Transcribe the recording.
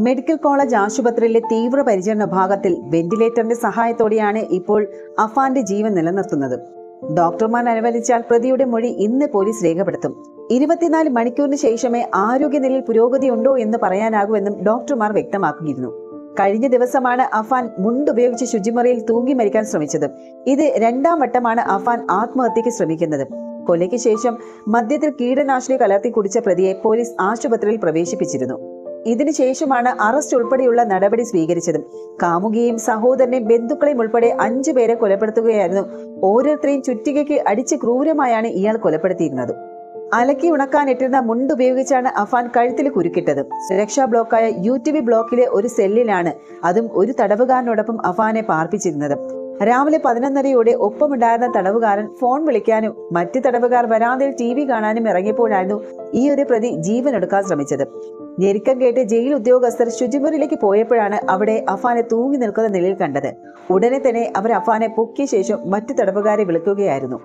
Medical college ആശുപത്രിയിലെ തീവ്രപരിചരണ ഭാഗത്തിൽ വെന്റിലേറ്ററിന്റെ സഹായത്തോടെയാണ് ഇപ്പോൾ അഫാന്റെ ജീവൻ നിലനിർത്തുന്നത്. ഡോക്ടർമാർ അനുവദിച്ചാൽ പ്രതിയുടെ മൊഴി ഇന്ന് പോലീസ് രേഖപ്പെടുത്തും. ഇരുപത്തിനാല് മണിക്കൂറിന് ശേഷമേ ആരോഗ്യനിലയിൽ പുരോഗതി ഉണ്ടോ എന്ന് പറയാനാകുമെന്നും ഡോക്ടർമാർ വ്യക്തമാക്കിയിരുന്നു. കഴിഞ്ഞ ദിവസമാണ് അഫാൻ മുണ്ടുപയോഗിച്ച് ശുചിമുറിയിൽ തൂങ്ങി മരിക്കാൻ ശ്രമിച്ചത്. ഇത് രണ്ടാം വട്ടമാണ് അഫാൻ ആത്മഹത്യക്ക് ശ്രമിക്കുന്നത്. കൊലയ്ക്ക് ശേഷം മദ്യത്തിൽ കീടനാശിനി കലർത്തി കുടിച്ച പ്രതിയെ പോലീസ് ആശുപത്രിയിൽ പ്രവേശിപ്പിച്ചിരുന്നു. ഇതിനുശേഷമാണ് അറസ്റ്റ് ഉൾപ്പെടെയുള്ള നടപടി സ്വീകരിച്ചതും. കാമുകിയും സഹോദരനെയും ബന്ധുക്കളെയും ഉൾപ്പെടെ അഞ്ചു പേരെ കൊലപ്പെടുത്തുകയായിരുന്നു. ഓരോരുത്തരെയും ചുറ്റികയ്ക്ക് അടിച്ച് ക്രൂരമായാണ് ഇയാൾ കൊലപ്പെടുത്തിയിരുന്നത്. അലക്കി ഉണക്കാനിട്ടിരുന്ന മുണ്ടുപയോഗിച്ചാണ് അഫാൻ കഴുത്തിൽ കുരുക്കിട്ടത്. സുരക്ഷാ ബ്ലോക്കായ യു ടി വി ബ്ലോക്കിലെ ഒരു സെല്ലിലാണ് അതും ഒരു തടവുകാരനോടൊപ്പം അഫാനെ പാർപ്പിച്ചിരുന്നത്. രാവിലെ പതിനൊന്നരയോടെ ഒപ്പമുണ്ടായിരുന്ന തടവുകാരൻ ഫോൺ വിളിക്കാനും മറ്റ് തടവുകാർ വരാന്തയിൽ ടി വി കാണാനും ഇറങ്ങിയപ്പോഴായിരുന്നു ഈ ഒരു പ്രതി ജീവനെടുക്കാൻ ശ്രമിച്ചത്. ഞെരുക്കം കേട്ട് ജയിൽ ഉദ്യോഗസ്ഥർ ശുചിമുറിയിലേക്ക് പോയപ്പോഴാണ് അവിടെ അഫാനെ തൂങ്ങി നിൽക്കുന്ന നിലയിൽ കണ്ടത്. ഉടനെ തന്നെ അവർ അഫാനെ പൊക്കിയ ശേഷം മറ്റു തടവുകാരെ വിളിക്കുകയായിരുന്നു.